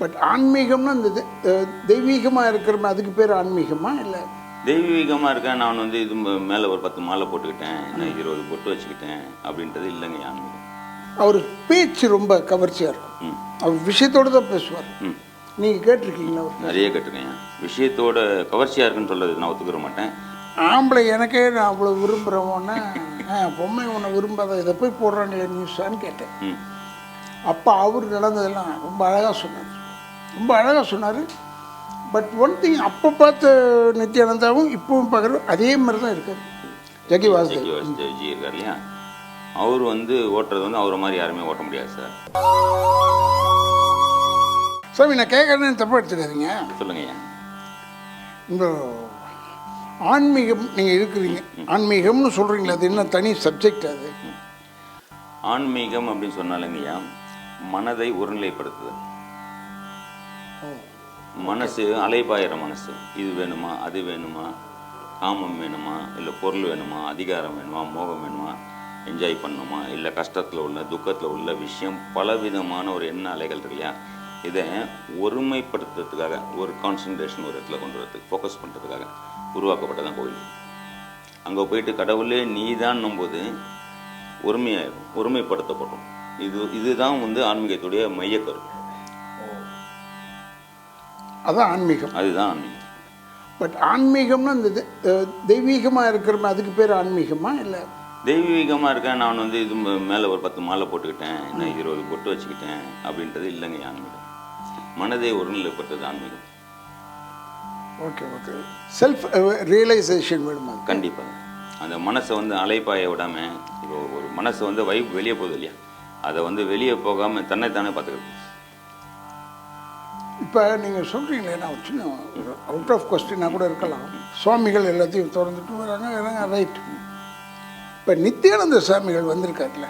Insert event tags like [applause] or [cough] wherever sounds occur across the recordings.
But ஆன்மீகம்னா இந்த தெய்வீகமாக இருக்கிற அதுக்கு பேர் ஆன்மீகமா இல்லை? தெய்வீகமாக இருக்கேன் நான் வந்து இது மேலே ஒரு பத்து மாலை போட்டுக்கிட்டேன். நான் இருபது பொட்டு வச்சுக்கிட்டேன். அப்படின்றது இல்லைங்க ஆன்மீகம். அவர் பேச்சு ரொம்ப கவர்ச்சியாக இருக்கும். அவர் விஷயத்தோடு தான் பேசுவார். நீங்கள் கேட்டிருக்கீங்களா அவர் நிறைய கேட்டிருக்கேன் விஷயத்தோட கவர்ச்சியாக இருக்குன்னு சொல்றது நான் ஒத்துக்கிற மாட்டேன். ஆம்பளை எனக்கே நான் அவ்வளோ விரும்புகிறவொன்னே பொம்மை உன்னை விரும்பாத இதை போய் போடுறாங்களே நியூஸான்னு கேட்டேன். அப்போ அவர் நடந்ததெல்லாம் ரொம்ப அழகாக சொன்னார். ரொம்ப அழகாக சொன்னார். பட் ஒன் திங் அப்போ பார்த்த நித்யானந்தாவும் இப்பவும் பார்க்குறது அதே மாதிரி தான் இருக்காரு. ஜக்கி வாசுதேவ். ஜக்கி வாசுதேவ்ஜி இருக்கார் இல்லையா? அவர் வந்து ஓட்டுறது வந்து அவரை மாதிரி யாருமே ஓட்ட முடியாது சார். சாமி நான் கேட்குறேன்னு தப்பாக எடுத்துக்காதீங்க. சொல்லுங்க ஐயா. இந்த ஆன்மீகம் நீங்கள் இருக்கிறீங்க. ஆன்மீகம்னு சொல்கிறீங்களா அது என்ன தனி சப்ஜெக்ட் அது? ஆன்மீகம் அப்படின்னு சொன்னாலுங்கய்யா மனதை ஒருநிலைப்படுத்துது. மனசு அலைபாயிற மனசு. இது வேணுமா அது வேணுமா? காமம் வேணுமா? இல்லை பொருள் வேணுமா? அதிகாரம் வேணுமா? மோகம் வேணுமா? என்ஜாய் பண்ணணுமா இல்லை கஷ்டத்தில் உள்ள துக்கத்தில் உள்ள விஷயம் பலவிதமான ஒரு எண்ண அலைகள் இருக்கு இல்லையா? இதை ஒருமைப்படுத்துறதுக்காக ஒரு கான்சன்ட்ரேஷன் ஒரு இடத்துல கொண்டு வரதுக்கு ஃபோக்கஸ் பண்ணுறதுக்காக உருவாக்கப்பட்டதான் கோயில் அங்கே போயிட்டு கடவுளே நீதான் போது ஒருமையாயிடும் ஒருமைப்படுத்தப்படும். இது இதுதான் வந்து ஆன்மீகத்துடைய மையக்கரு அதான் ஆன்மீகம். அதுதான் ஆன்மீகம். பட் ஆன்மீகம்னா இந்த தெய்வீகமாக இருக்கிற அதுக்கு பேர் ஆன்மீகமா இல்லை? தெய்வீகமாக இருக்கேன் நான் வந்து இது மேலே ஒரு பத்து மாலை போட்டுக்கிட்டேன் நான் இருபது பொட்டு வச்சுக்கிட்டேன் அப்படின்றது இல்லைங்க ஆன்மீகம். மனதை ஒருநிலைப்பட்டது ஆன்மீகம். ஓகே ஓகே செல்ஃப் ரியலைசேஷன் வேணுமா? கண்டிப்பாக அந்த மனசை வந்து அலைப்பாய விடாமல் இப்போ ஒரு மனசை வந்து வைப் வெளியே போகுது இல்லையா? அதை வந்து வெளியே போகாமல் தன்னைத்தானே பார்த்துக்கிறது. இப்போ நீங்கள் சொல்கிறீங்களே நான் ஒரு சின்ன அவுட் ஆஃப் கொஸ்டினாக கூட இருக்கலாம். சுவாமிகள் எல்லாத்தையும் திறந்துட்டு வராங்க ஏன்னா ரைட் இப்போ நித்யானந்த சுவாமிகள் வந்திருக்காருல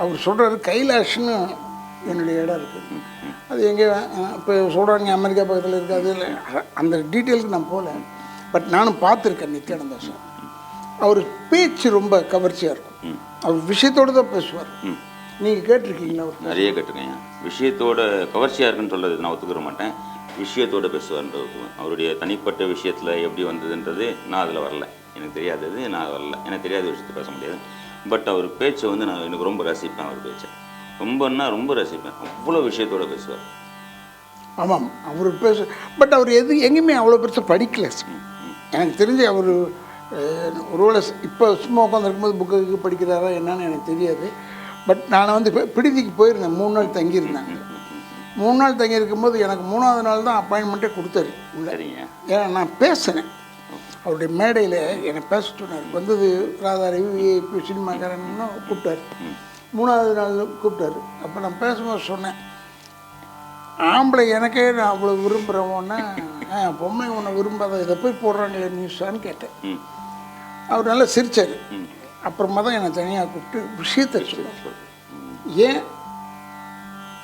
அவர் சொல்கிறாரு கைலாஷ்னு என்னுடைய இடம் இருக்குது அது எங்கே இப்போ சொல்கிறாங்க அமெரிக்கா பக்கத்தில் இருக்குது அது இல்லை. அந்த டீட்டெயிலுக்கு நான் போகல பட் நானும் பார்த்துருக்கேன் நித்யானந்த சுவாமி அவர் பேச்சு ரொம்ப கவர்ச்சியாக இருக்கும். அவர் விஷயத்தோடு தான் பேசுவார். நீங்கள் கேட்டிருக்கீங்களா நிறைய கேட்டிருக்கேன் விஷயத்தோட கவர்ச்சியாக இருக்குன்னு சொல்றது நான் ஒத்துக்கிற மாட்டேன். விஷயத்தோட பேசுவார்ன்றது அவருடைய தனிப்பட்ட விஷயத்தில் எப்படி வந்ததுன்றது நான் அதில் வரல. எனக்கு தெரியாதது நான் வரல. எனக்கு தெரியாத விஷயத்தை பேச முடியாது. பட் அவர் பேச்சை வந்து நான் எனக்கு ரொம்ப ரசிப்பேன் அவர் பேச்சை. ரொம்பன்னா ரொம்ப ரசிப்பேன். அவ்வளோ விஷயத்தோட பேசுவார். ஆமாம் அவர் பேச பட் அவர் எது எங்கேயுமே அவ்வளோ பெருசாக படிக்கல. எனக்கு தெரிஞ்சு அவர் ஒருவேளை இப்போ சும்மா உட்காந்துருக்கும்போது புக்கு படிக்கிறாரா என்னன்னு எனக்கு தெரியாது. பட் நான் வந்து இப்போ பிடிதிக்கு போயிருந்தேன். மூணு நாள் தங்கியிருந்தாங்க. மூணு நாள் தங்கியிருக்கும்போது எனக்கு மூணாவது நாள் தான் அப்பாயின்மெண்ட்டே கொடுத்தாரு. உள்ள சரிங்க. ஏன்னா நான் பேசினேன். அவருடைய மேடையில் என்னை பேச சொன்னார். வந்தது ராதாரவி விஐபி சினிமாக்காரன்னு கூப்பிட்டாரு. மூணாவது நாள் கூப்பிட்டாரு. அப்போ நான் பேசும்போது சொன்னேன். ஆம்பளை எனக்கே நான் அவ்வளோ விரும்புகிறவொன்னே பொம்மை உன்னை விரும்பாத இதை போய் போடுறாங்களே நியூஸான்னு கேட்டேன். அவர் நல்லா சிரிச்சார். அப்புறமா தான் என்னை தனியாக கூப்பிட்டு விஷயத்தை சொன்னார் ஏன்?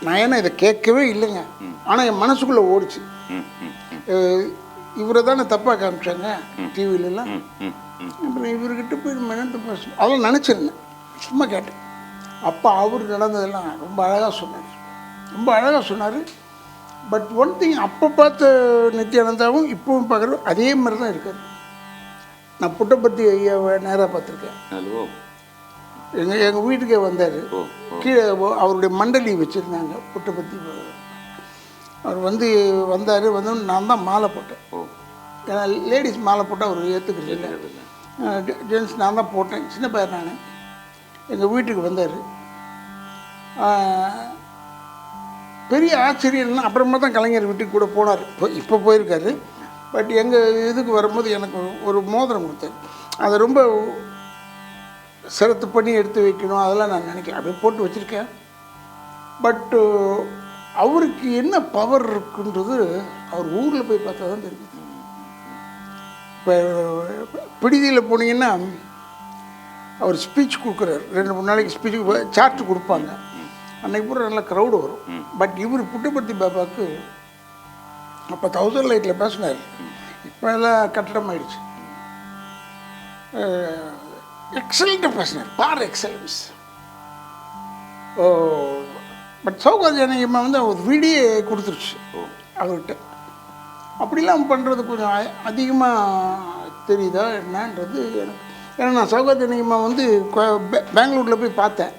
நான் ஏன்னா இதை கேட்கவே இல்லைங்க. ஆனால் என் மனசுக்குள்ளே ஓடிச்சு. இவரை தானே தப்பாக காமிச்சாங்க டிவிலலாம். அப்புறம் இவர்கிட்ட போய் நம்ம பேசணும் அதெல்லாம் நினச்சிருந்தேன். சும்மா கேட்டேன். அப்போ அவர் நடந்ததெல்லாம் ரொம்ப அழகாக சொன்னார். ரொம்ப அழகாக சொன்னார். பட் ஒன் திங் அப்போ பார்த்த நித்யானந்தாவும் இப்போவும் பார்க்குறது அதே மாதிரி தான் இருக்கார். நான் புட்டபர்த்தி ஐயாவை நேராக பார்த்துருக்கேன். ஹலோ எங்கள் எங்கள் வீட்டுக்கே வந்தார். கீழே அவருடைய மண்டலி வச்சுருந்தாங்க புட்டபர்த்தி அவர் வந்து வந்தார் வந்து நான் தான் மாலை போட்டேன். ஏன்னா லேடிஸ் மாலை போட்டால் அவர் ஏற்றுக்கிறது ஜென்ஸ் நான் தான் போட்டேன். சின்ன பையன் நான். எங்கள் வீட்டுக்கு வந்தார். பெரிய ஆச்சரியம்னா அப்புறமா தான் கலைஞர் வீட்டுக்கு கூட போனார். இப்போ இப்போ போயிருக்காரு. பட் எங்கள் இதுக்கு வரும்போது எனக்கு ஒரு- மோதிரம் கொடுத்தாரு அதை ரொம்ப சிரத்து பண்ணி எடுத்து வைக்கணும் அதெல்லாம் நான் நினைக்கிறேன் அப்படியே போட்டு வச்சுருக்கேன். பட்டு அவருக்கு என்ன பவர் இருக்குன்றது அவர் ஊரில் போய் பார்த்தா தான் தெரியுது. இப்போ பிடிதியில் போனீங்கன்னா அவர் ஸ்பீச் கொடுக்குறாரு. ரெண்டு மூணு நாளைக்கு ஸ்பீச் சார்ட் கொடுப்பாங்க. அன்னைக்கு பூரா நல்ல க்ரௌடு வரும். பட் இவர் புட்டபர்த்தி பாபாவுக்கு அப்போ தௌசண்ட் லைட்டில் பேசினார். இப்போ எல்லாம் கட்டடம் ஆயிடுச்சு எக்ஸலண்ட்டாக பேசினார். பார் எக்ஸலன்ஸ் ஓ பட் சௌகர் ஜனகியம்மா வந்து அவர் வீடியே கொடுத்துருச்சு. அவர்கிட்ட. அப்படிலாம் பண்ணுறது கொஞ்சம் அதிகமாக தெரியுதா என்னன்றது எனக்கு. ஏன்னா நான் சௌகர் ஜனகியம்மா வந்து பெங்களூரில் போய் பார்த்தேன்.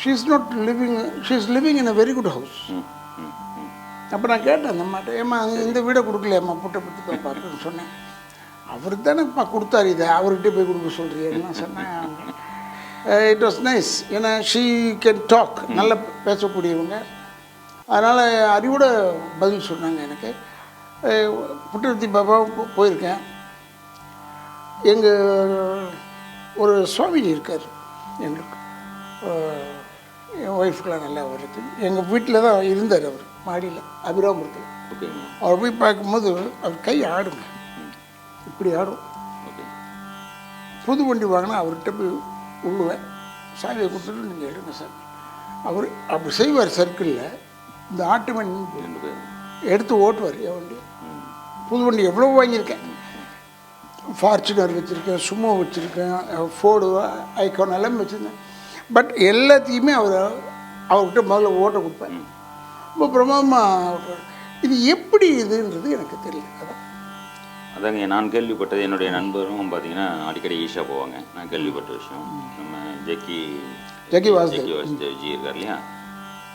She is not living she is living in a very good house அப்போ நான் கேட்டேன் அந்த மாட்டேன் ஏம்மா இந்த வீடை கொடுக்கலையம்மா? புட்டை பற்றி பார்த்துன்னு சொன்னேன். அவர் தானேப்பா கொடுத்தாரு இதை. அவர்கிட்ட போய் கொடுக்க சொல்கிறீங்கன்னு நான் சொன்னேன். இட் வாஸ் நைஸ் ஏன்னா ஷீ கேன் டாக் நல்லா பேசக்கூடியவங்க. அதனால் அறிவோட பதில் சொன்னாங்க எனக்கு. அஹ், பாபா போ- போயிருக்கேன். எங்கள் ஒரு சுவாமிஜி இருக்கார். எங்களுக்கு என் ஒய்ஃபுக்கெலாம் நல்லா வருது எங்கள் வீட்டில் தான் இருந்தார் அவர். மாடியில் அபிராமபுரத்தில். ஓகேங்க அவர் போய் பார்க்கும்போது அவர் கை ஆடுங்க. இப்படி ஆடும். ஓகே. புது வண்டி வாங்கினா அவர்கிட்ட போய் உள்ளுவேன் சாவியை கொடுத்துட்டு நீங்கள் எடுங்க சார். அவர் அப்படி செய்வார் சர்க்கிளில் இந்த ஆட்டு வண்டி எடுத்து ஓட்டுவார் என் வண்டி. புது வண்டி எவ்வளோ வாங்கியிருக்கேன்? ஃபார்ச்சுனர் வச்சுருக்கேன் சுமோ வச்சுருக்கேன் ஃபோர்டு ஐகான் எல்லாமே வச்சுருந்தேன். பட் எல்லாத்தையுமே அவர் அவர்கிட்ட முதல்ல ஓட்ட கொடுப்பேன் ரொம்ப பிரமாதமாக இது எப்படி இதுன்றது எனக்கு தெரியல. அதான். அதாங்க நான் கேள்விப்பட்டது என்னுடைய நண்பரும் பார்த்தீங்கன்னா அடிக்கடி ஈஷா போவாங்க. நான் கேள்விப்பட்ட விஷயம். நம்ம ஜக்கி ஜக்கி வாசுதேவ். ஜக்கி வாசுதேவ் ஜி இருக்கார் இல்லையா?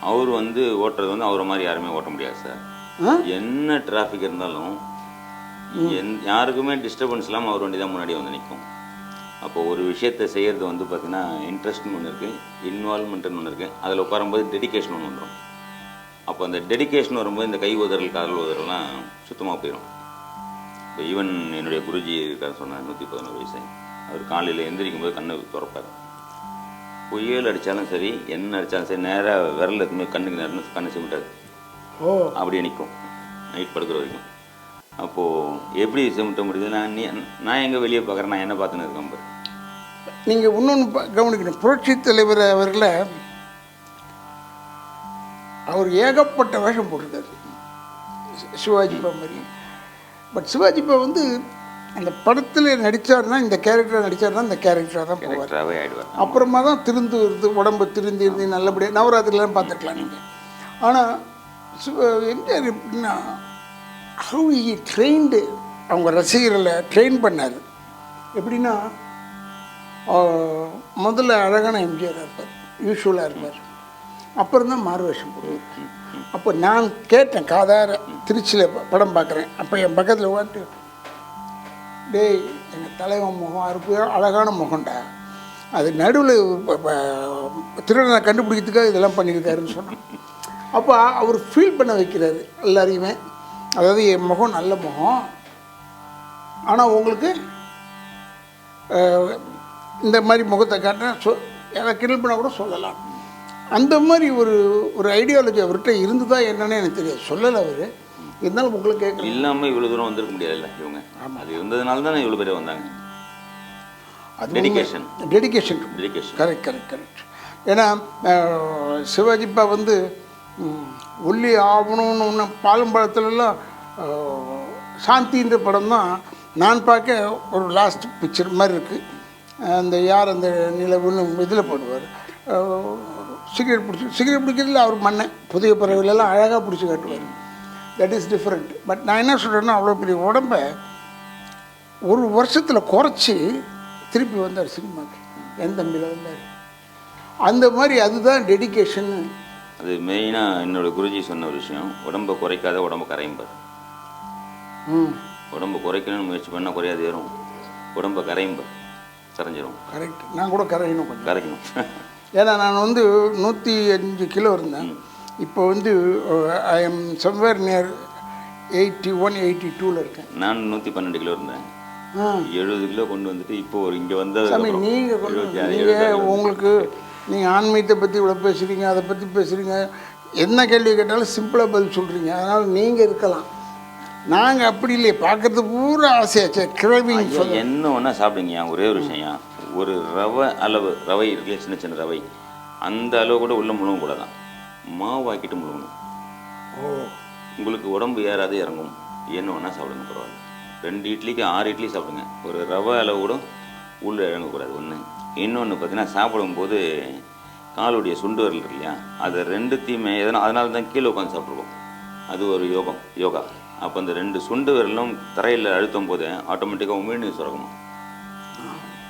அவர் வந்து ஓட்டுறது வந்து அவரை மாதிரி யாருமே ஓட்ட முடியாது சார்? என்ன டிராஃபிக் இருந்தாலும் எந் யாருக்குமே டிஸ்டர்பன்ஸ் இல்லாமல் அவர் வண்டி தான் முன்னாடி வந்து நிற்கும் அப்போ ஒரு விஷயத்தை செய்கிறது வந்து பார்த்தீங்கன்னா இன்ட்ரெஸ்ட்னு ஒன்று இருக்குது இன்வால்மெண்ட்னு ஒன்று இருக்குது அதில் உட்காரும்போது டெடிகேஷன் ஒன்று வந்துடும் அப்போ அந்த டெடிகேஷன் வரும்போது இந்த கை உதறல் கால் உதறல்லாம் சுத்தமாக போயிடும் இப்போ ஈவன் என்னுடைய குருஜி இருக்கார் சொன்னார் நூற்றி பதினோரு வயசு. அவர் காலையில் எந்திரிக்கும் போது கண்ணை திறப்பார். புயல் அடித்தாலும் சரி என்ன அடித்தாலும் சரி நேராக விரல் எதுவுமே கண்ணுக்கு நேரம் கண்ணு சிமிட்டாது ஓ. அப்படியே நிற்கும் நைட் படுக்கிற வரைக்கும். அப்போது எப்படி சிமிட்ட முடியுது? நான் நீ நான் எங்கே வெளியே பார்க்குறேன்? நான் என்ன பார்த்துன்னு இருக்கேன் பாரு. நீங்கள் இன்னொன்று கவனிக்கணும். புரட்சி தலைவர் அவர்களை அவர் ஏகப்பட்ட வேஷம் போட்டிருக்காரு. சிவாஜி பா மாதிரி. பட் சிவாஜி பா வந்து அந்த படத்தில் நடித்தார்னா இந்த கேரக்டர் நடித்தார்னா இந்த கேரக்டராக தான் போவார். அப்புறமா தான் திருந்து வருது உடம்பு திருந்தி இருந்து நல்லபடியாக நவராத்திரிலாம் பார்த்துக்கலாம் நீங்கள் ஆனால் எம்ஜிஆர் எப்படின்னா ஹவு ஹி ட்ரெயின்டு அவங்க ரசிகர்களை ட்ரெயின் பண்ணார். எப்படின்னா முதல்ல அழகான எம்ஜிஆர் இருப்பார் யூஸ்வலாக இருப்பார். அப்புறம் தான் மாறுவேஷம் அப்போ நான் கேட்டேன் காதார திருச்சியில் படம் பார்க்குறேன். அப்போ என் பக்கத்தில் உட்காந்து டேய் எங்கள் தலைவன் முகம் அறுப்பு அழகான முகம்டா. அது நடுவில் திருடனை கண்டுபிடிக்கிறதுக்காக இதெல்லாம் பண்ணியிருக்காருன்னு சொன்னான். அப்போ அவர் ஃபீல் பண்ண வைக்கிறாரு எல்லாரையுமே. அதாவது என் முகம் நல்ல முகம். ஆனால் உங்களுக்கு இந்த மாதிரி முகத்தை காட்டினா சொ எதை கிண்டல் பண்ணால் கூட சொல்லலாம். அந்த மாதிரி ஒரு ஒரு ஐடியாலஜி அவர்கிட்ட இருந்ததா என்னன்னு எனக்கு தெரியாது. சொல்லலை அவர். இருந்தாலும் உங்களை கேட்குறேன் இல்லாமல் இவ்வளோ தூரம் வந்திருக்க முடியாதுல்ல இவங்க. அது இருந்ததுனால தானே இவ்வளோ பேர் வந்தாங்க. அது dedication dedication dedication correct correct correct ஏன்னா சிவாஜிப்பா வந்து ஒல்லி ஆகணும்னு ஒன்று பாலும் பழத்துலலாம் அஹ், சாந்தின்ற படம் தான் நான் பார்க்க ஒரு லாஸ்ட் பிக்சர் மாதிரி இருக்குது அந்த யார் அந்த நிலவுன்னு இதில் போடுவார். சிகரெட் பிடிச்சி சிகரெட் பிடிக்கிறதுல அவர் மண்ணை புதிய பறவைகளெல்லாம் அழகாக பிடிச்சி காட்டுவார். தட் இஸ் டிஃப்ரெண்ட் பட் நான் என்ன சொல்கிறேன்னா அவ்வளோ பெரிய உடம்பை ஒரு வருஷத்தில் குறைச்சி திருப்பி வந்தார் சினிமாக்கு. என் தம்பியில் வந்தார் அந்த மாதிரி அதுதான் டெடிகேஷன் அது மெயினாக என்னோட குருஜி சொன்ன ஒரு விஷயம் உடம்பை குறைக்காத உடம்பு கரையும்பார் ம். உடம்பு குறைக்கணும்னு முயற்சி பண்ணால் குறையாது ஏறும். உடம்பை கரையும்பார் கரைஞ்சிரும். கரெக்ட் நான் கூட கரையணும் கொஞ்சம். கரைக்கணும். [laughs] ஏன்னா நான் வந்து நூற்றி அஞ்சு கிலோ இருந்தேன். இப்போ வந்து I am somewhere near eighty one eighty டூவில் இருக்கேன். நான் நூற்றி பன்னெண்டு கிலோ இருந்தேன். ஆ. எழுபது கிலோ கொண்டு வந்துட்டு இப்போ ஒரு இங்கே சாமி வந்தது நீங்கள் கொண்டு நீங்கள் உங்களுக்கு நீங்கள் ஆன்மீகத்தை பற்றி இவ்வளோ பேசுகிறீங்க அதை பற்றி பேசுகிறீங்க என்ன கேள்வி கேட்டாலும் சிம்பிளாக பதில் சொல்கிறீங்க அதனால் நீங்கள் இருக்கலாம். நாங்கள் அப்படி இல்லையே பார்க்குறது பூரா ஆசையாச்சு கிரேவிங் என்ன ஒன்றா சாப்பிடுங்க ஒரே ஒரு விஷயம். ஒரு ரவை அளவு ரவை இருக்குல்ல சின்ன சின்ன ரவை. அந்த அளவு கூட உள்ள முழுங்க கூட தான் மாவு ஆக்கிட்டு முழுங்கணும் ஓ. உங்களுக்கு உடம்பு ஏறாது இறங்கும். என்ன ஒன்றா சாப்பிடுங்க பரவாயில்ல. ரெண்டு இட்லிக்கு ஆறு இட்லி சாப்பிடுங்க. ஒரு ரவை அளவு கூட உள்ளே இறங்கக்கூடாது ஒன்று இன்னொன்று பார்த்தீங்கன்னா சாப்பிடும்போது காலுடைய சுண்டு விரல் இருக்கு இல்லையா? அது ரெண்டுத்தையுமே எதனா அதனால தான் கீழே உட்காந்து சாப்பிட்ருக்கோம் அது ஒரு யோகம் யோகா. அப்போ அந்த ரெண்டு சுண்டு விரலும் தரையில் அழுத்தும் போது ஆட்டோமேட்டிக்காக உமிழ்நீர் சுரக்கணும்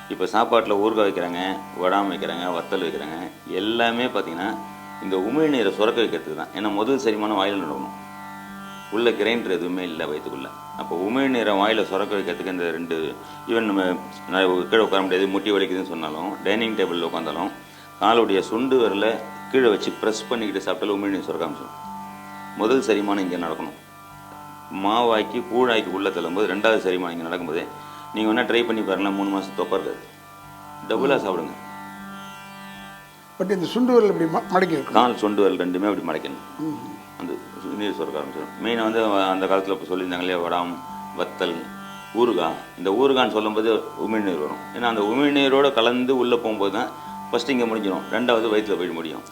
இப்போ சாப்பாட்டில் ஊறுகாய் வைக்கிறாங்க வடாமல் வைக்கிறாங்க வத்தல் வைக்கிறாங்க எல்லாமே பார்த்தீங்கன்னா இந்த உமிழ்நீரை சுரக்க வைக்கிறதுக்கு தான். ஏன்னா முதல் செரிமானம் வாயில் நடக்கணும் உள்ள கிரைண்டர் எதுவுமே இல்லை வயிற்றுக்குள்ளே அப்போ உமிழ்நீரை வாயில் சுரக்க வைக்கிறதுக்கு இந்த ரெண்டு ஈவன் நம்ம நான் கீழே உட்கார முடியாது முட்டி வலிக்குதுன்னு சொன்னாலும் டைனிங் டேபிளில் உட்காந்தாலும் காலுடைய சுண்டு வரல கீழே வச்சு ப்ரெஸ் பண்ணிக்கிட்டு சாப்பிட்டாலும் உமிழ்நீர் சுரக்க ஆரம்பிச்சிடும் முதல் செரிமானம் இங்கே நடக்கணும். மாவாக்கி கூழாக்கி உள்ளே தள்ளும்போது ரெண்டாவது செரிமானம் இங்கே நடக்கும்போது நீங்கள் வேணால் ட்ரை பண்ணி பாருங்களேன் மூணு மாதம் தொப்பா இருக்காது டபுளாக சாப்பிடுங்க. பட் இந்த சுண்டு விரல் இப்படி மடக்கி கால் சொண்டு விரல் ரெண்டுமே அப்படி மடக்கணும். அந்த நீர் சுரக்க ஆரம்பிச்சிடும். மெயினாக வந்து அந்த காலத்தில் இப்போ சொல்லியிருந்தாங்க இல்லையா வடாம் வத்தல் ஊறுகாய். இந்த ஊறுகான்னு சொல்லும்போது உமிழ்நீர் வரும். ஏன்னா அந்த உமிழ்நீரோட கலந்து உள்ளே போகும்போது தான் ஃபஸ்ட்டு இங்கே முடிஞ்சிடும். ரெண்டாவது வயிற்றில் போய் முடியும்.